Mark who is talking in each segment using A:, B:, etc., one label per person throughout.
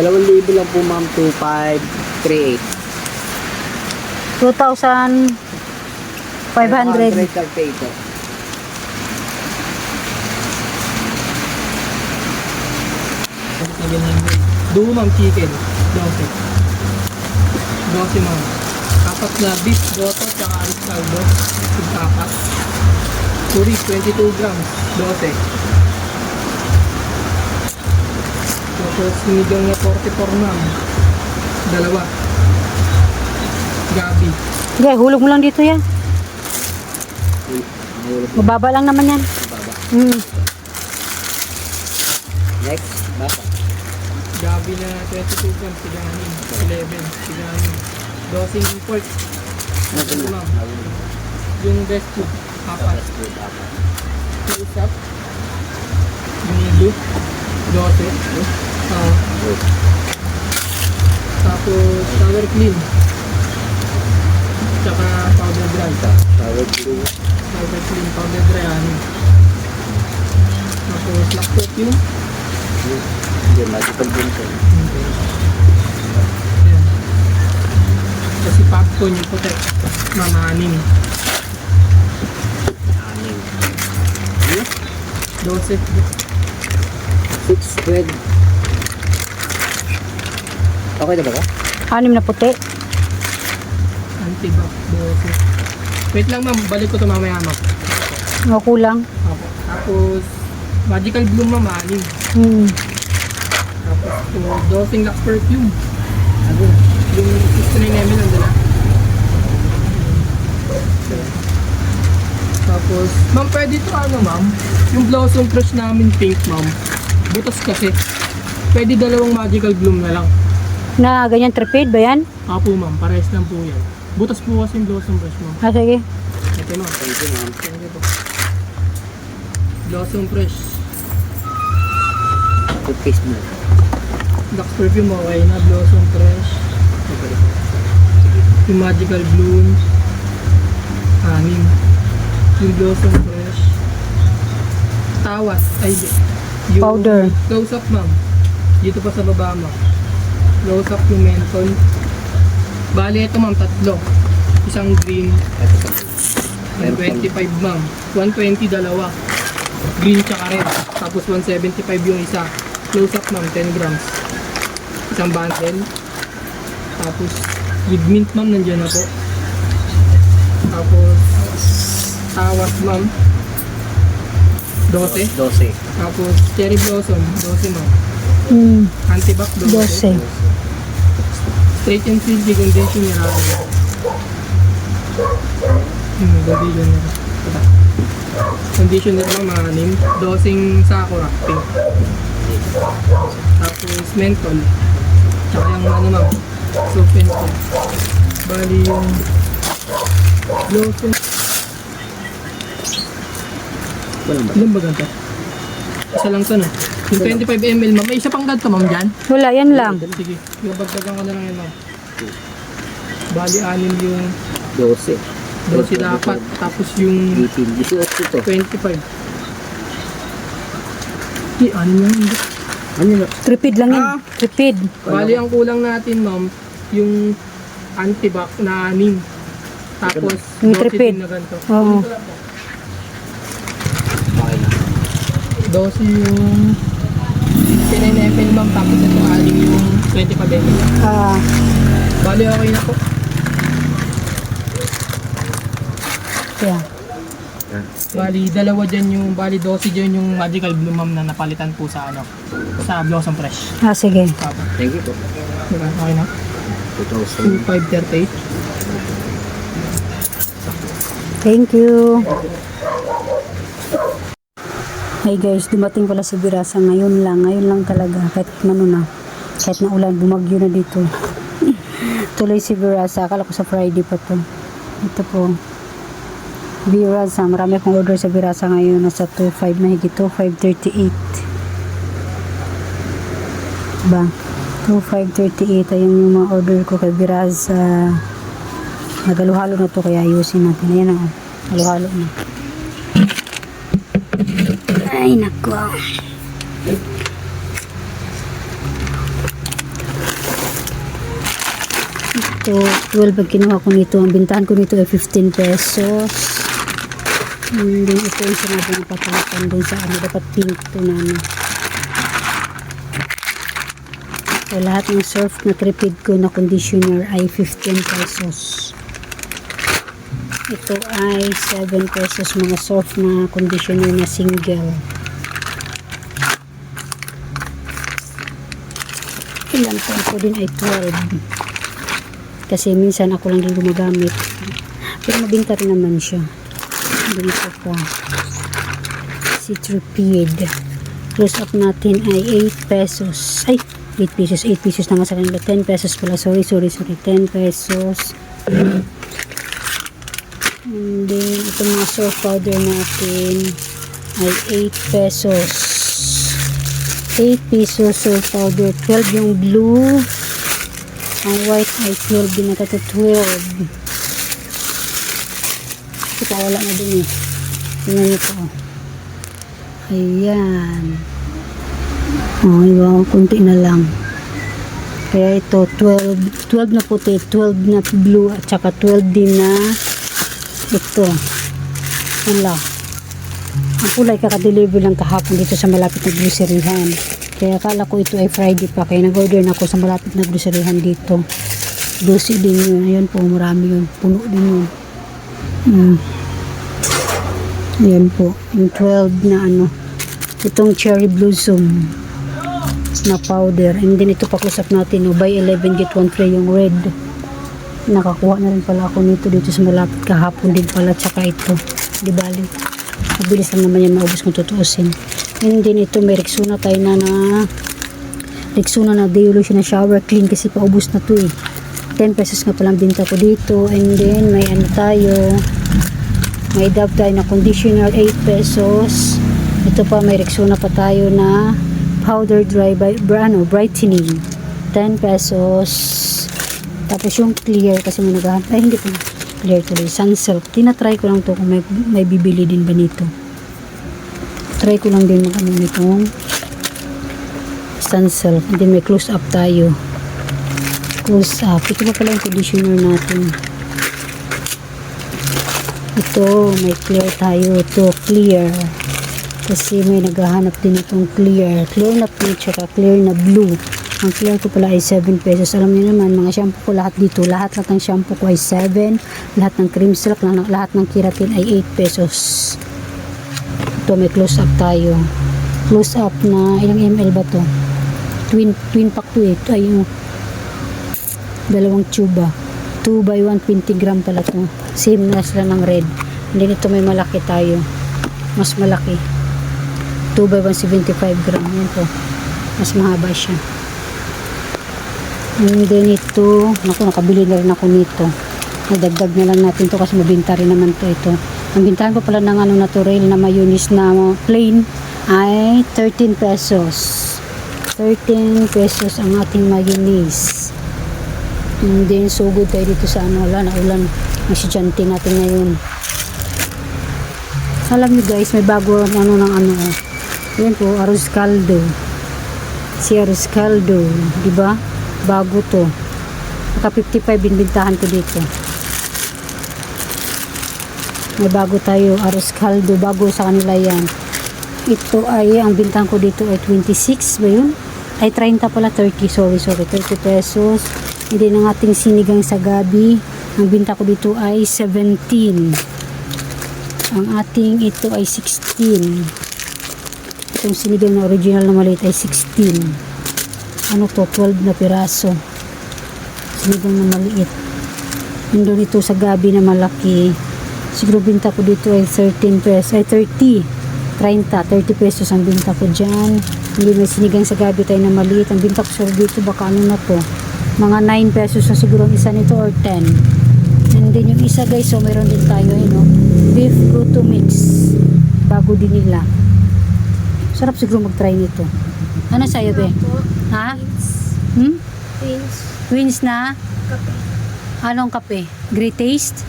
A: Dalawang libo lang po ma'am, 2538.
B: 2,500.
A: 500 calculator.
C: Duo ma'am chicken. 12. 12 ma'am. Apat na beef goto tsaka aris caldo. Yung apat. Turi, 22 grams. 12. Tapos sinigang na 44 ma'am. Dalawa. Gabi.
B: Sige, hulog mo lang dito yan. Mababa lang naman yan.
A: baba.
B: Hmm.
A: Next, baba.
C: Gabi na 22 grams. Siganin. 11. Siganin. 12 import. Ma'am.
A: Mahulog.
C: Yung best food. Apat.
A: Good, baba.
C: Close up. Yung blue. 12. Ah,
A: Good.
C: tapos sour clean. Tsaka powder dry.
A: Sour blue.
C: Powder clean, powder dry. Ano. Tapos black perfume.
A: Hindi, magical bunso.
C: Ayan. Kasi popcorn yung puti. Mamanin.
A: Anim.
C: 12.
A: 6, 12. Okay na ba ka?
B: Anim na puti.
C: Antibac. 12. Wait lang ma'am. Balik ko to mamaya ma'am.
B: O kulang.
C: Opo. Tapos magical bloom ma'am. Anim.
B: Hmm.
C: Tapos to dosing lac perfume. Ano? Yung 69 ml nandun na. Tapos, ma'am, pwede to ano, ma'am? Yung blossom crush namin pink, ma'am. Butas kasi. Pwede dalawang magical bloom na lang.
B: Na ganyan tripid ba yan?
C: Apo, ma'am. Parehas lang po yan. Butas po kasi yung blossom crush, ma'am.
B: Ah, sige.
C: Ito, ma'am.
A: Thank you, ma'am.
C: Thank you po. Blossom crush.
A: Toothpaste mo.
C: Lux perfume, okay na. Blossom crush. Yung magical bloom. Anim. Yung blossom fresh. Tawas. Ay. Yung
B: Powder.
C: Close up, ma'am. Dito pa sa baba, ma'am. Close up yung menthol. Bali, ito, ma'am, tatlo. Isang green.
A: Ito sa
C: 125, ma'am. 120, dalawa. Green tsaka red. Tapos 175 yung isa. Close up, ma'am, 10 grams. Isang bundle. Tapos, with mint, ma'am, nandiyan na po. Tapos, tawas, ma'am. 12.
A: 12.
C: Tapos, cherry blossom, 12, ma'am.
B: Hmm.
C: Antibac, 12.
B: 12.
C: Straight and silky conditioner. Hmm, conditioner. Ito. Conditioner naman, mga anim. Dosing sakura, pink. Tapos menthol. Tsaka yung ano ma'am, soap pencil. Bali yung lotion. Ilan ba ganito? Isa lang to no? Yung 25 ml ma'am. May isa pang ganito ma'am dyan?
B: Wala, yan lang.
C: Sige, yung bagdagan ko na lang yun ma'am. Bali anim yung
A: 12.
C: dosi dapat. Tapos yung
A: 18. 18 to.
C: 25. Di, ano yan?
A: Ano na?
B: Tripid lang yan.
C: Ah.
B: Tripid.
C: Bali, ang kulang natin, ma'am, yung antibac na anim. Tapos,
B: Yung
C: dosi
B: tripid.
C: din na ganito.
B: Oo.
A: Okay na.
C: Dosi yung 10 ml, ma'am. Tapos ito anim yung 25 ml.
B: Ah,
C: Bali, okay na po.
B: yeah.
C: Bali, dalawa dyan yung, bali, dosi dyan yung magical blue, ma'am, na napalitan po sa, ano, sa Blossom Fresh.
B: Ah, sige.
A: Thank you po.
C: diba? Okay na?
A: 2,000.
C: 2538.
B: Thank you. Hey guys, dumating pala si Birasa ngayon lang. Ngayon lang talaga. Kahit ano na. Kahit na ulan, bumagyo na dito. Tuloy si Birasa. Akala ko sa Friday pa to. Ito po. Birasa. Marami akong order sa Birasa ngayon. Nasa 2.5 na higit. 2.538. Ba? 2.538. Ayun yung mga order ko kay Birasa. Nagalo-halo na to kaya ayusin natin. Ayan na. oh. Halo-halo na. Ay, nako. Ito, 12 ang kinuha ko nito. Ang bintahan ko nito ay 15 pesos. And then ito yung sinabi ng papalitan din sa ano. Dapat pink to na ano. So, lahat ng surf na tripid ko na conditioner ay 15 pesos. Ito ay 7 pesos mga surf na conditioner na single. Ilan po ako din ay 12. Kasi minsan ako lang din gumagamit. Pero mabinta rin naman siya. Dito pa. Citripede. Close up natin ay 8 pesos. Ay, 8 pesos. 8 pesos na nga sa kanila. 10 pesos pala. Sorry, sorry, sorry. 10 pesos. And then, itong mga surf powder natin ay 8 pesos. 8 pesos surf powder. 12 yung blue. Ang white ay 12 din natin. 12. Ito pa wala na din eh. Tingnan niyo po. Ayan. Oh, iba, kunti na lang. Kaya ito, 12, 12 na puti, 12 na blue, at saka 12 din na ito. Wala. Ang pula ay kakadeliver lang kahapon dito sa malapit na groceryhan. Kaya akala ko ito ay Friday pa. Kaya nag-order na ako sa malapit na groceryhan dito. Dosi din yun. Ayan po, marami yun. Puno din yun. Mm. Ayan po. Yung 12 na ano. Itong cherry blossom na powder. And then ito pakusap natin. No, buy 11 get 1 free yung red. Nakakuha na rin pala ako nito dito sa malapit kahapon din pala. Tsaka ito. Di bali. Mabilis lang naman yan maubos kung tutuusin. And then ito may Rexona tayo na na Rexona na Day Lotion na shower clean kasi paubos na to eh. 10 pesos nga palang binta ko dito. And then may ano tayo. May Dove tayo na conditioner 8 pesos. Ito pa may Rexona pa tayo na powder dry by ano, brightening 10 pesos. Tapos yung clear kasi may naghahanap. Ay hindi pa clear tuloy. Sunsilk. Tinatry ko lang to kung may, may bibili din ba nito. Try ko lang din mag ano nitong Sunsilk. And may close up tayo. Close up. Ito pa pala yung conditioner natin. Ito, may clear tayo. Ito, clear. Kasi may naghahanap din itong clear. Clear na pink, tsaka clear na blue. Ang clear ko pala ay 7 pesos. Alam niyo naman, mga shampoo ko lahat dito. Lahat lahat ng shampoo ko ay 7. Lahat ng cream silk, lahat ng keratin ay 8 pesos. Ito, may close up tayo. Close up na, ilang ml ba to? Twin, twin pack to eh. Ay yung dalawang tuba. 2 by 120 gram pala to. Same na sila ng red. And then ito may malaki tayo. Mas malaki. 2 by 175 gram. Yan po. Mas mahaba siya. And then ito, naku, nakabili na rin ako nito. Nadagdag na lang natin to kasi mabinta rin naman to ito. Ang bintahan ko pala ng ano natural na mayonnaise na plain ay 13 pesos. 13 pesos ang ating mayonnaise. And then, so good tayo dito sa ano, wala na ulan. Masidyante natin ngayon. Alam nyo guys, may bago ano ng ano. oh. Yan po, arroz caldo. Si arroz caldo, di ba? Bago to. Naka 55 binbintahan ko dito. May bago tayo, arroz caldo. Bago sa kanila yan. Ito ay, ang bintang ko dito ay 26 ba yun? Ay 30 pala, 30. Sorry, sorry. 30 pesos. Hindi ng ating sinigang sa gabi. Ang binta ko dito ay 17. Ang ating ito ay 16. Itong sinigang na original na maliit ay 16. Ano to? 12 na piraso. Sinigang na maliit. Nandun ito sa gabi na malaki. Siguro binta ko dito ay 13 pesos. Ay 30. 30. 30 pesos ang binta ko dyan. Hindi may sinigang sa gabi tayo na maliit. Ang binta ko sa dito baka ano na to. Mga 9 pesos na siguro ang isa nito or 10. And then yung isa guys, so meron din tayo yun, no? beef bruto mix. Bago din nila. Sarap siguro mag-try nito. Ano sa'yo, be? Ha? Hmm?
D: Twins.
B: Twins na?
D: Kape.
B: Anong kape? Great taste?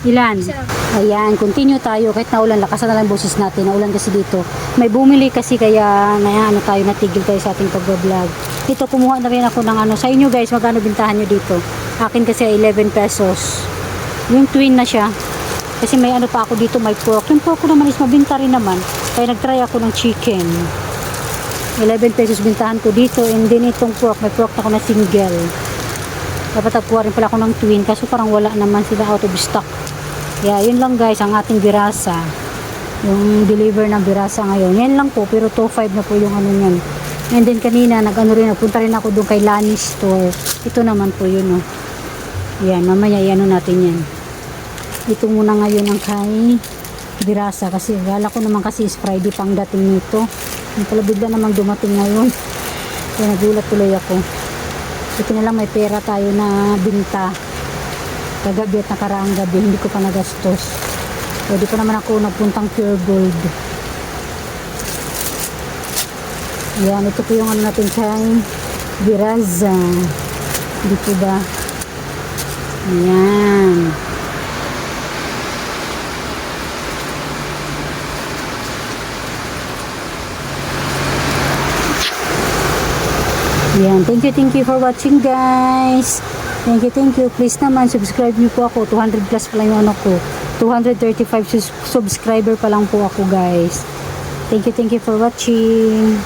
B: Ilan?
D: Isa.
B: Ayan, continue tayo kahit naulan, lakasan na lang boses natin. Naulan kasi dito. May bumili kasi kaya na ano tayo, natigil tayo sa ating pag-vlog. Ito, kumuha na rin ako ng ano. Sa inyo guys, magkano bintahan nyo dito? Akin kasi ay 11 pesos. Yung twin na siya. Kasi may ano pa ako dito, may pork. Yung pork ko naman is mabinta rin naman. Kaya nagtry ako ng chicken. 11 pesos bintahan ko dito. And then itong pork, may pork na ako na single. Dapat nagkuha rin pala ako ng twin. Kaso parang wala naman sila out of stock. Yeah, yun lang guys, ang ating birasa. Yung deliver ng birasa ngayon. Yan lang po, pero 2.5 na po yung ano yan. And then kanina, nag-ano rin, nagpunta rin ako doon kay Lani Store. Ito naman po yun, oh. Yan, mamaya i-ano natin yan. Ito muna ngayon ang kay Birasa kasi gala ko naman kasi is Friday pang dating nito. Yung pala bigla namang dumating ngayon. Kaya nagulat tuloy ako. Ito na lang may pera tayo na binta. Kagabi at nakaraang gabi, hindi ko pa nagastos. Pwede pa naman ako nagpuntang pure gold. Yan, ito po yung ano natin kay Biraza. Dito ba? Yan. Yan. Thank you, thank you for watching guys. Thank you, thank you. Please naman, subscribe niyo po ako. 200 plus pa lang yung ano ko. 235 sus- subscriber pa lang po ako guys. Thank you, thank you for watching.